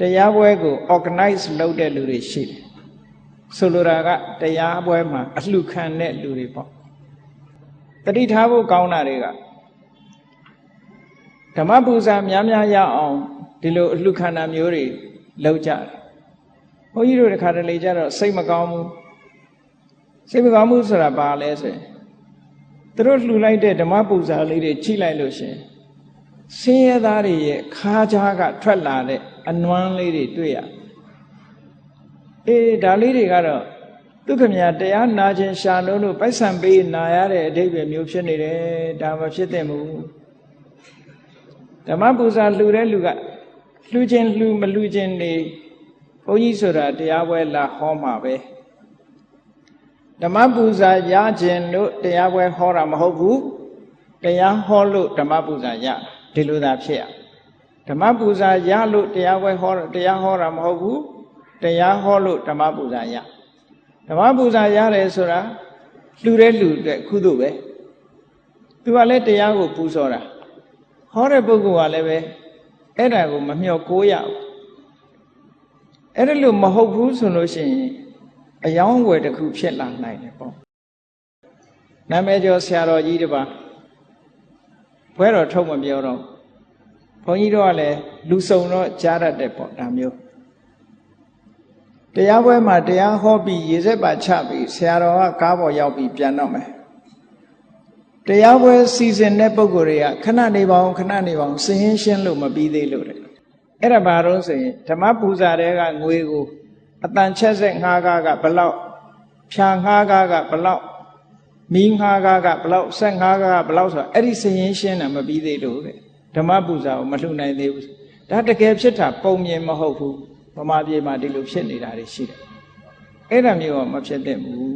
တရားပွဲကို organize လုပ်တဲ့လူတွေရှိတယ်ဆိုလိုတာကတရားပွဲမှာအလှခံတဲ့လူတွေပေါ့တတိထားဖို့ကောင်းတာတွေကဓမ္မပူဇာများများရအောင်ဒီလိုအလှခံတာမျိုးတွေလုပ်ကြတယ်ဘုန်းကြီးတို့တခါတလေကျတော့စိတ်မကောင်းဘူးစိတ်မကောင်းဘူးဆိုတာဘာလဲဆိုရင်သူတို့လှူလိုက်တဲ့ဓမ္မပူဇာလေးတွေချိလိုက်လို့ရှင်ဆင်းရဲသားတွေရဲ့ခါးကြားကထွက်လာတဲ့ အနွမ်းလေးတွေတွေ့ရအေးဒါလေးတွေကတော့ဒုက္ခမြတရားနာခြင်းရှာလို့လို့ပိုက်ဆံပေးနာရတဲ့အဓိပ္ပာယ်မျိုးဖြစ်နေတယ်ဒါမဖြစ်သင့်ဘူးဓမ္မပူဇာလှူတဲ့လူကလှူခြင်းလှူမလှူခြင်းနေဘုန်းကြီးဆိုတာတရားပွဲလာဟောမှာပဲဓမ္မပူဇာရခြင်းလို့တရားပွဲဟောတာမဟုတ်ဘူးတရားဟောလို့ဓမ္မပူဇာရဒီလိုသာဖြစ်ရ ဓမ္မပူဇာရလို့တရားပွဲဟောတရားဟောတာမဟုတ်ဘူးတရားဟောလို့ဓမ္မပူဇာရဓမ္မပူဇာရတယ်ဆိုတာလှူတဲ့လူအတွက်ကုသိုလ်ပဲသူကလည်းတရားကိုပူဇော်တာဟောတဲ့ပုဂ္ဂိုလ်ကလည်းပဲအဲ့ဒါကိုမမျှော်ကိုးရဘူးအဲ့ဒါလို့မဟုတ်ဘူးဆိုလို့ရှိရင်အယောင်းဝယ်တစ်ခုဖြစ်လာနိုင်တယ်ပေါ့နာမည်ကျော်ဆရာတော်ကြီးတပါဘွဲတော်ထုတ်မပြောတော့ ဘုန်းကြီးတို့ကလည်းလူစုံတော့ကြားရတဲ့ပေါ့ဒါမျိုးတရားပွဲမှာတရားဟောပြီးရေစက်ပါချပြီးဆရာတော်ကကားပေါ်ရောက်ပြီးပြန်တော့မယ်တရားပွဲစီစဉ်တဲ့ပုံကိုယ်တွေကခဏနေပါအောင်ခဏနေပါအောင်စည်ရင်းရှင်းလို့မပြီးသေးလို့တဲ့အဲ့ဒါဘာလို့ဆိုရင်ဓမ္မပူဇာတဲ့ကငွေကိုအတန်ချက်ဆက်ငှားကားကဘလောက်ဖြာငှားကားကဘလောက်မီးငှားကားကဘလောက်ဆက်ငှားကားကဘလောက်ဆိုအဲ့ဒီစည်ရင်းရှင်းတာမပြီးသေးလို့တဲ့ ဓမ္မပူဇာကိုမလှူနိုင်သေးဘူးဒါတကယ်ဖြစ်တာပုံမြင်မဟုတ်ဘူးဗမာပြည်မှာဒီလိုဖြစ်နေတာတွေရှိတယ်အဲ့ဒါမျိုးကမဖြစ်သင့်ဘူး